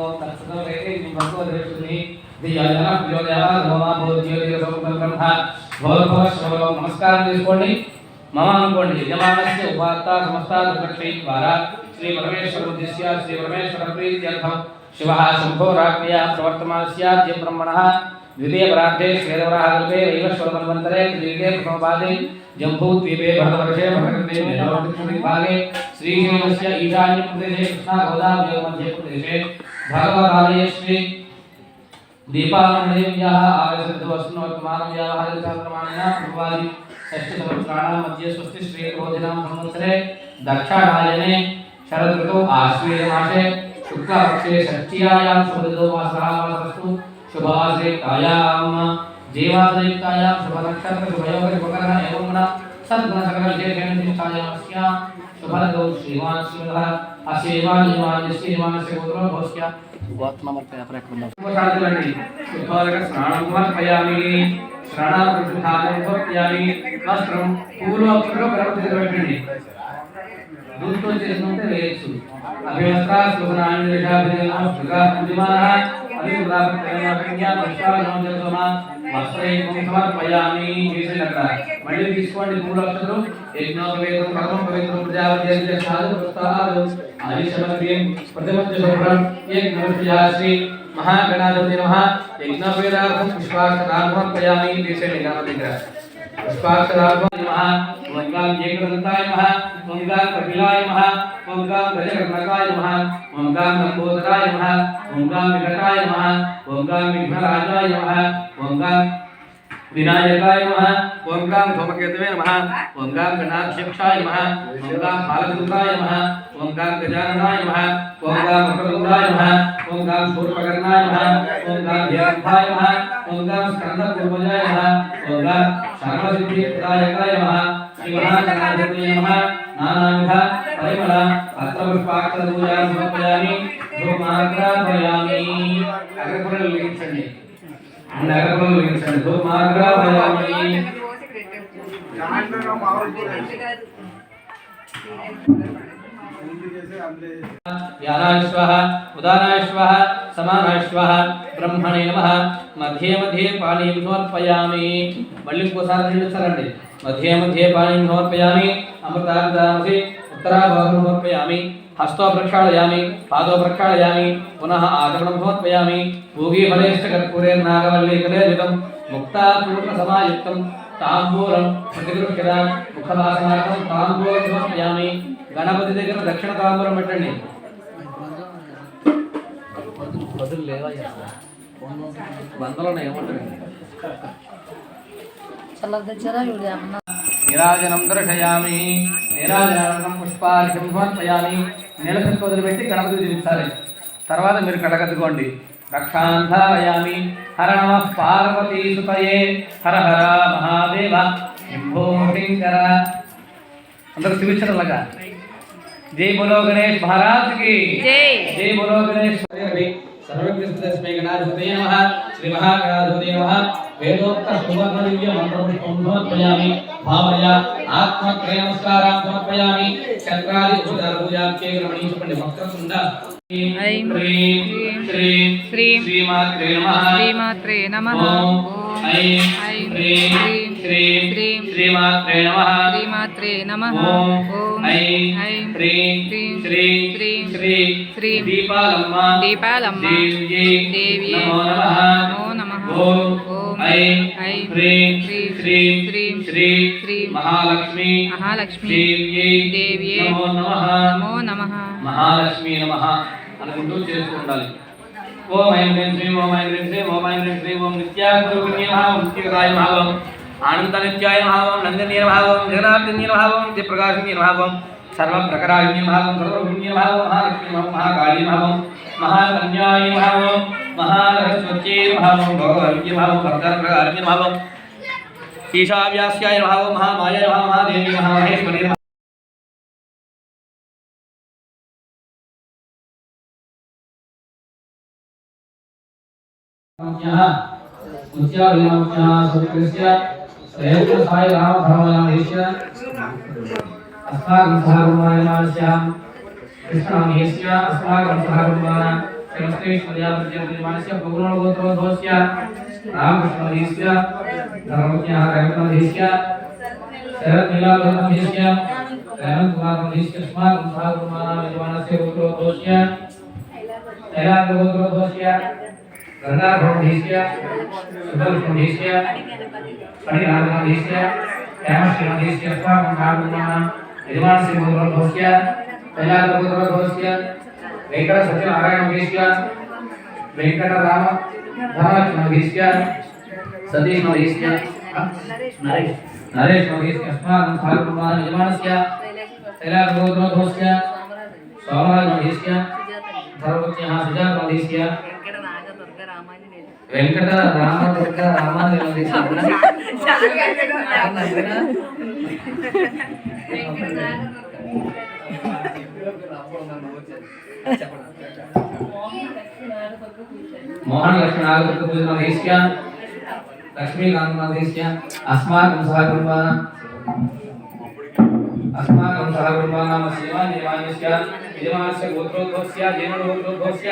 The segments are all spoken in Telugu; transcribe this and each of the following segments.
ఓం తత్సదవేదే భగవద్వేషుని దియాయన ప్రియోదయ భవమా భోజ్యోతి సౌకం బ్రహ్మ భోర్భవ శ్రవణం నమస్కారం చేసుకోండి మమ అనుకోండి యజమానస్య ఉపాత్త సమస్త దుర్గక్షై ద్వారా శ్రీ పరమేశ్వర ఉద్దేశ్య శ్రీ పరమేశ్వర ప్రీత్యర్థం శివ శంభో రాజ్ఞయ ప్రవర్తమానస్యాద్య బ్రహ్మణः द्वितीय परार्थे श्वेतवराहकल्पे रैवश्वरमन्वन्तरे त्रियुगे प्रथमपादे जम्बूद्वीपे भरतवर्षे भरतखण्डे मेधावृक्षविभागे श्रीशैलस्य ईशान्यप्रदेशे कृष्णागोदावयोर्मध्ये प्रदेशे भगवतालये श्री दीपावलियाः आगच्छद्वस्नोत्तमानव्याः हरितशास्त्रमाणेन पूर्वादि षष्ठसहस्राणां मध्ये स्वस्ति श्रीरोधिनां संवत्सरे दक्षाणायने शरदृतौ आश्वेयमासे शुक्लपक्षे षष्ठ्यायां शुभदो मासः मासस्तु शुभाश्रेतायां जीवाश्रेतायां शुभनक्षत्र शुभयोग शुभकरण एवं गुण सद्गुण सकल विशेषेण निष्ठायामस्यां शुभदौ श्रीमान् श्रीमदः असेवान् इमान् यस्य इमानस्य पुत्रो भवस्य ఉపశాంతులండి శుద్ధోదక స్నానం సమర్పయామి స్నానాభిషేకాన్ని సమర్పయామి వస్త్రం పూలు అక్షరం గణపతి పెట్టండి దూతో చేసుకుంటే వేయచ్చు అభివస్త్ర శుభనాన్ని నిషాభిదేన శుగా పూజమాన సమర్పయామి చేసేది అక్కడ మళ్ళీ తీసుకోండి పూలు అక్షరం యజ్ఞోపవేదం కర్మ పవిత్రం ప్రజాపతి సాధు ప్రస్తాహాలు ఆదిశమగ్రియం ప్రతిమధ్య శుభ్రం యజ్ఞోపయాశ్రీ మహాగణాధిపతి నమః యజ్ఞోపవేదార్థం పుష్పాక్షరాన్ని సమర్పయామి చేసేది గణపతి దగ్గర पुष्पाक्षराभ्यां नमः ओंकार जयकरन्ताय नमः ओंकार कपिलाय नमः ओंकार गजकर्णकाय नमः ओंकार लंबोदराय नमः ओंकार विकटाय नमः ओंकार विघ्नराजाय नमः ओंकार विनायकाय नमः ओंकार धूमकेतवे नमः ओंकार गणाध्यक्षाय नमः ओंकार बालचन्द्राय नमः ओंकार गजाननाय नमः ओंकार मकरन्दाय नमः ओंकार सूर्यपकर्णाय नमः ओंकार ध्यान्ताय नमः గజాననాయ నమః ఓం గాం మకరందాయ నమః. ఓం గాం శూర్పకర్ణాయ నమః. ఓం గాం ధ్యానాయ నమః. ఓం గాం స్కందపూర్వజాయ నమః ఓం గాం సర్వసిద్ధిప్రదాయకాయ నమః శ్రీ మహాగణాధిపతయ నమః నానావిధ పరిమళ అస్త్రపుష్పాక్షరపూజాం సమర్పయామి ధూమాగ్రాపయామి అగ్రపురలు వెలిగించండి నగరపురలు వెలిగించండి ధూమాగ్రాపయామి యానాశ్వః ఉదానాశ్వః సమానాశ్వః బ్రహ్మణే నమః మధ్యే మధ్యే పానీయం సమర్పయామి మళ్ళీ ఇంకోసారి నిలుస్తారండి మధ్యే మధ్యే పానీయం సమర్పయామి అమృతామసి ఉత్తరాభాగం సమర్పయామి హస్తో ప్రక్షాళయామి పాదో ప్రక్షాళయామి పునః ఆచమనం సమర్పయామి తాంబూలం ప్రతిగృహ్యత ముఖవాసనార్థం తాంబూలం సమర్పయామి గణపతి దగ్గర దక్షిణ తాంబూలం పెట్టండి. బదులు లేవా వందలో ఏమంటారు? నిరాజనం దర్శయామి. నిరాజనం సమర్పయామి. వదిలిపెట్టి గణపతి చూపించాలి తర్వాత మీరు కడగద్దుకోండి. रक्षान्धायामि। हर नमः पार्वतीसुतये। हर हर महादेव। शंभो शंकर अंदर शिवचर लगा जय बोलो गणेश महाराज की जय जय बोलो गणेश सर्वकृष्णस्मै गणाधिपतये नमः श्रीमहागणाधिपतये नमः वेदोक्तसुवर्णदिव्यमन्त्रपुष्पं भावया आत्मक्रय नमस्कारान् समर्पयामि चक्रादि उपचारपूजां के रमणीशपण्डिभक्तसुन्द ऐं ह्रीं श्रीं श्रीमात्रे नमः श्रीमात्रे नमः ऐं ह्रीं श्रीं श्रीं श्रीमात्रे नमः श्रीमात्रे नमः ॐ ऐं ह्रीं श्रीं श्रीं श्रीं श्री श्री दीपालम्मा दीपालम्मा देवी नमो नमः नमो नमः ॐ ऐं ह्रीं श्रीं श्रीं श्री श्री महालक्ष्मी महालक्ष्मी देव्यै देव्यै नमो नमः नमो नमः महालक्ष्मी नमः ఐం ఐం హ్రీం హ్రీం శ్రీం శ్రీం శ్రీ శ్రీం మహాలక్ష్మి మహాలక్ష్మి దేవ్యే దేవ్యే నమో నమః నమో నమః మహాలక్ష్మి నమః అనుకుంటూ చేస్తూ ఉండాలి ఓం ఐం హ్రీం శ్రీం ఓం ఐం హ్రీం శ్రీం ఓం ఐం హ్రీం శ్రీం ఓం నిత్యాగ్రగుణ్య మహావం నిత్యకరాయ మహావం ఆనంద నిత్యాయ మహావం నందినీయ మహావం జగన్నాథన్య మహావం నిత్యప్రకాశన్య మహావం సర్వప్రకరాజ్ఞ మహావం సర్వగుణ్య మహావం మహాలక్ష్మి अस्माकं सहकुर्मायमानस्यां कृष्णामहेश्य अस्माकं सहकुर्मान श्रीमस्तेश्वर्याप्रत्यर्पणमानस्य पौर्णगोत्रोद्भवस्य रामकृष्णमहेश्य धर्मज्ञः रविमहेश्य शरत्नीलाभरणमहेश्य रैमकुमारमहेश्य अस्माकं सहकुर्मानां यजमानस्य गोत्रोद्भवस्य शैलाग्रगोत्रोद्भवस्य గంగాధోధీశ్య సుదర్శోధీశ్య పడినాధోధీశ్య శ్యామశ్రీమధీశ్య స్వాగం భాగమానం యజమాన్ శ్రీ మధురఘోష్య కైలాస మధురఘోష్య వెంకట సత్యనారాయణ భీష్య వెంకట రామ ధనలక్ష్మణ భీష్య సతీష్ భీష్య నరేష్ నరేష్ భీష్య స్వాగం భాగమానం యజమానస్య కైలాస మధురఘోష్య సోమరాజ భీష్య ధర్మజ్ఞ సుజాత భీష్య వెంకట రామ దుర్గ రామాని మోహన్ లక్ష్మీ నాగదుర్గ పూజ మహేష్య లక్ష్మీకాంత మహేష్య అస్మాకం సహకుర్మ అస్మాకం సహకుర్మ నామ శివాని వాయుష్య యజమానస్య గోత్రోద్భవస్య జీవనోద్భవస్య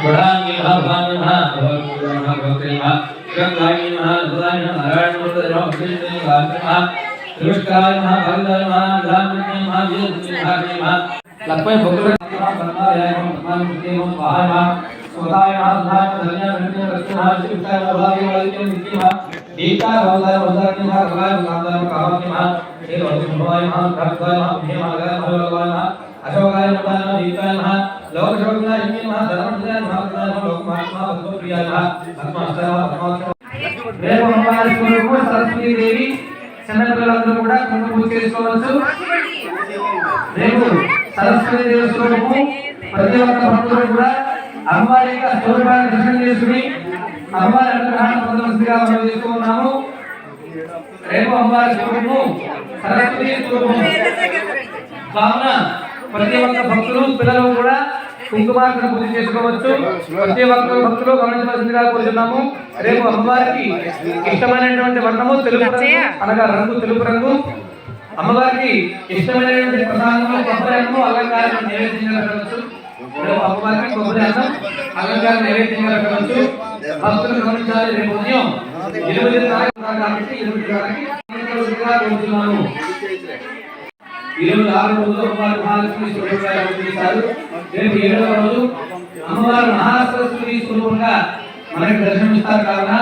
गुणांगी महाभान महा भगवान महा भक्ति महा गंगाई महा सुधाय महा नारायण मुद्र महा कृष्ण महा महा दुष्काल महा भगवान महा धाम महा वीर महा महा लक्ष्मी भगवान महा बनाय महा भगवान मुक्ति महा बाहर महा सुधाय महा सुधाय महा धन्य धन्य रक्षण महा शिवताय महा भाग्य वाली के मुक्ति महा दीता भगवाय भगवान के महा भगवाय भगवान महा कावा के महा हे भगवान महा भगवान महा भीम महा भगवान महा అశోకాయ నమ దీపాయ నమ లోకశోకాయ నమ ధర్మక్షయ నమ నమ లోకమాత్మ భక్తప్రియ నమ పద్మాష్టవ పద్మాక్షవ రేపు అమ్మవారి స్వరూపం సరస్వతి దేవి చిన్నపిల్లలందరూ కూడా కుంకుమ పూజ చేసుకోవచ్చు. రేపు సరస్వతి చేసుకున్నాము రేపు అమ్మవారి స్వరూపము సరస్వతి స్వరూపము. కావున ప్రతి ఒక్క భక్తులు పిల్లలు కూడా కుంకుమార్చన పూజ చేసుకోవచ్చు. ప్రతి ఒక్క భక్తులు గమనించవలసిందిగా కోరుతున్నాము రేపు అమ్మవారికి ఇష్టమైనటువంటి వర్ణము తెలుపు రంగు అనగా రంగు తెలుపు రంగు. అమ్మవారికి ఇష్టమైనటువంటి ప్రసాదము కొబ్బరి అన్నము అలంకారం నైవేద్యంగా పెట్టవచ్చు. రేపు అమ్మవారికి కొబ్బరి అన్నం అలంకారం నైవేద్యంగా పెట్టవచ్చు. భక్తులు గమనించాలి. రేపు ఉదయం ఎనిమిది కాబట్టి ఎనిమిది కోరుతున్నాము ఇరవై ఆరు రోజులు అమ్మవారి మహాలక్ష్మి స్వరూపంగా అవతరించారు రేపు ఏడవ రోజు అమ్మవారు మహాసరస్వతి స్వరూపంగా మనకి దర్శనమిస్తారు కావున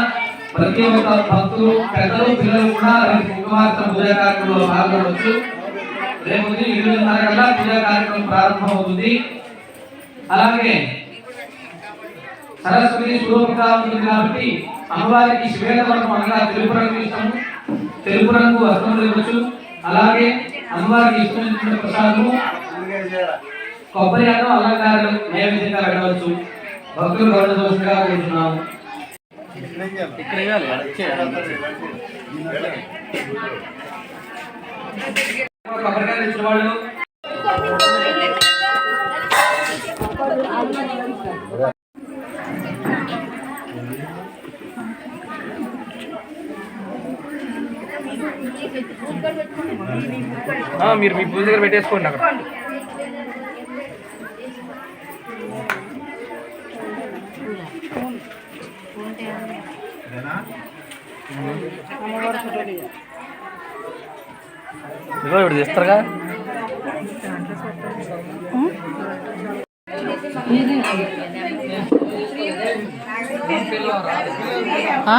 ప్రతి ఒక్క భక్తులు పెద్దలు పిల్లలు కూడా రేపు కుంకుమార్తన పూజా కార్యక్రమంలో పాల్గొనవచ్చు రేపు ఉదయం ఎనిమిదిన్నర కల్లా పూజా కార్యక్రమం ప్రారంభమవుతుంది అలాగే సరస్వతి స్వరూపంగా ఉంటుంది కాబట్టి అమ్మవారికి శ్వేత వరకు అనగా తెలుపు రంగు ఇష్టము తెలుపు రంగు వస్త్రములు ఇవ్వచ్చు అలాగే అమ్మవారికి ఇష్టమైనటువంటి ప్రసాదము కొబ్బరి అన్నం అలంకారం నైవేద్యంగా పెట్టవచ్చు. భక్తులు గౌరవదోషంగా కోరుతున్నాము కొబ్బరికాయలు ఇచ్చిన వాళ్ళు. మీరు మీ పూజ దగ్గర పెట్టేసుకోండి అక్కడ. ఇదిగో ఇప్పుడు తీస్తారుగా ఆ?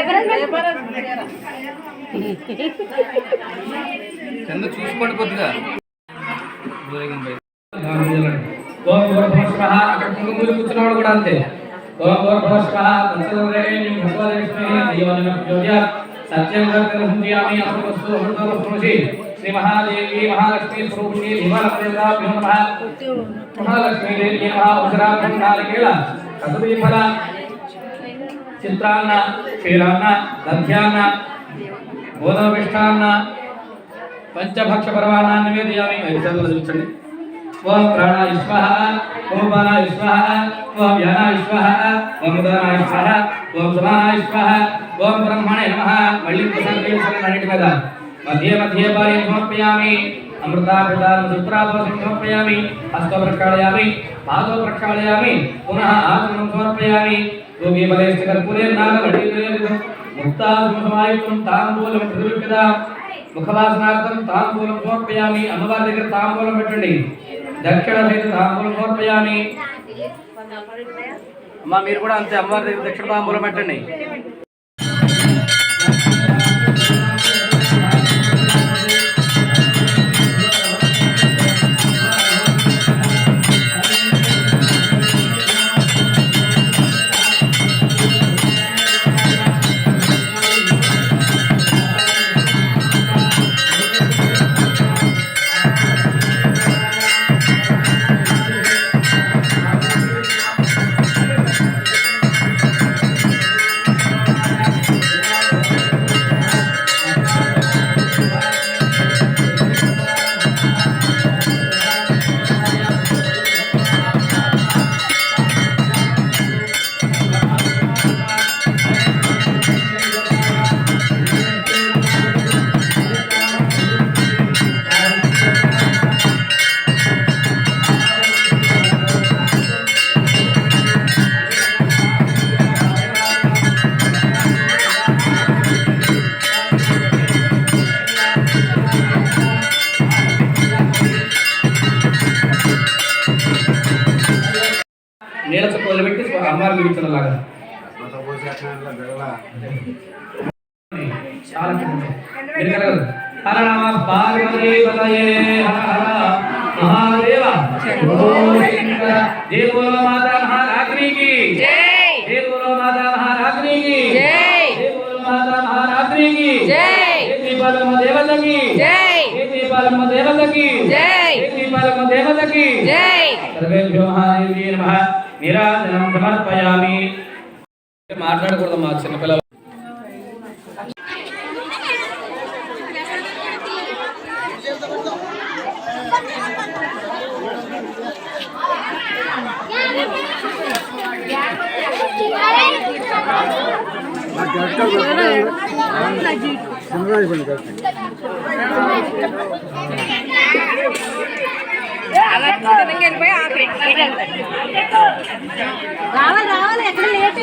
చేసుకోలేదు కింద చూసుకోండి కొద్దిగా కూర్చున్నవాడు కూడా అంతే. ఓం గోర్భోష్మః తత్సర్వేణి భగవదవిష్ణే జీవన జ్యోత్య అమృతస్తు అమృతమస్మృతి శ్రీ మహాదేవి మహాలక్ష్మీ స్వరూపిణి దివాలప్రేదాభ్యో నమః మహాలక్ష్మీ దేవి నమః ఉదరాభం చిత్రాన్న క్షీరాన్న దధ్యాన్న గోధుమపిష్టాన్న పంచభక్ష పర్వాణాన్ని నివేదయామి. చూపించండి ఓం ప్రాణ విశ్వ ఓం బాణ విశ్వ ఓం వ్యానాయ విశ్వ ఓం ఉదాన విశ్వ ఓం సుమాన విశ్వ ఓం బ్రహ్మణే నమ మళ్ళీ ఒకసారి అన్నిటి మీద మధ్య మధ్య పాలయం సమర్పయామి అమృతాభిదానం సూత్రాభోసం సమర్పయామి హస్త ప్రక్షాళయామి పాదో ప్రక్షాళయామి పునః ఆసనం సమర్పయామి యోగి బలేష్ట కర్పూరే నాగవడీరేరితం ముక్తాసం సమాయుక్తం తాంబూలం ప్రతివిప్యదాం ముఖవాసనార్థం తాంబూలం సమర్పయామి అమ్మవారి దగ్గర తాంబూలం పెట్టండి దక్షిణ తాంబూలం సమర్పయామి. అమ్మ మీరు కూడా అంతే అమ్మవారి దగ్గర దక్షిణ తాంబూలం పెట్టండి. లాగా మహాదేవ జయ బోలో మాతా మహారాత్రి కి జయ బోలో మాతా మహారాత్రి కి జయ బోలో మాతా మహారాత్రి కి జయ శ్రీపాలమ్మ దేవత కి జయ శ్రీపాలమ్మ దేవత కి జయ శ్రీపాలమ్మ దేవత కి జయ సర్వేభ్యో మహాదేవ్యే నమః నీరాజనం సమర్పయామి మాట్లాడకూడదు మా చిన్నపిల్లలు అలా చిత్రంగా వెళ్ళిపోయి ఆపే రావాలి రావాలి ఎక్కడ లేట్